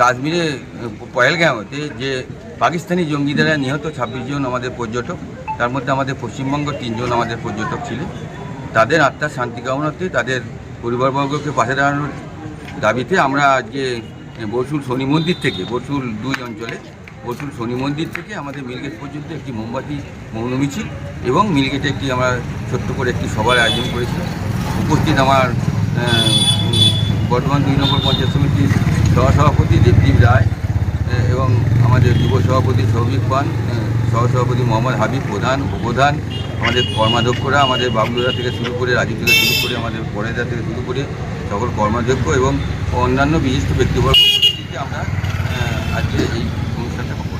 কাশ্মীরে পহেলগাঁওতে যে পাকিস্তানি জঙ্গি দ্বারা নিহত ছাব্বিশ জন আমাদের পর্যটক, তার মধ্যে আমাদের পশ্চিমবঙ্গ তিনজন আমাদের পর্যটক ছিলেন। তাদের আত্মার শান্তি কামনাতে তাদের পরিবারবর্গকে পাশে দাঁড়ানোর দাবিতে আমরা আজকে বসুল শনি মন্দির থেকে বসুল দুই অঞ্চলে বসুল শনি মন্দির থেকে আমাদের মিলগেট পর্যন্ত একটি মোমবাতি, মৌন মিছিল এবং মিলগেটে একটি আমরা ছোট্ট করে একটি সভার আয়োজন করেছি উপস্থিত আমার বর্ধমান দুই নম্বর পঞ্চায়েত সমিতির সহসভাপতি দেবদীপ রায় এবং আমাদের যুব সভাপতি সৌভিক পান সহসভাপতি মোহাম্মদ হাবিব প্রধান, উপপ্রধান, আমাদের কর্মাধ্যক্ষরা, আমাদের বাবলুরা থেকে শুরু করে, রাজীব থেকে শুরু করে, আমাদের পরেদা থেকে শুরু করে সকল কর্মাধ্যক্ষ এবং অন্যান্য বিশিষ্ট ব্যক্তিবর্গ আমরা আজকে এই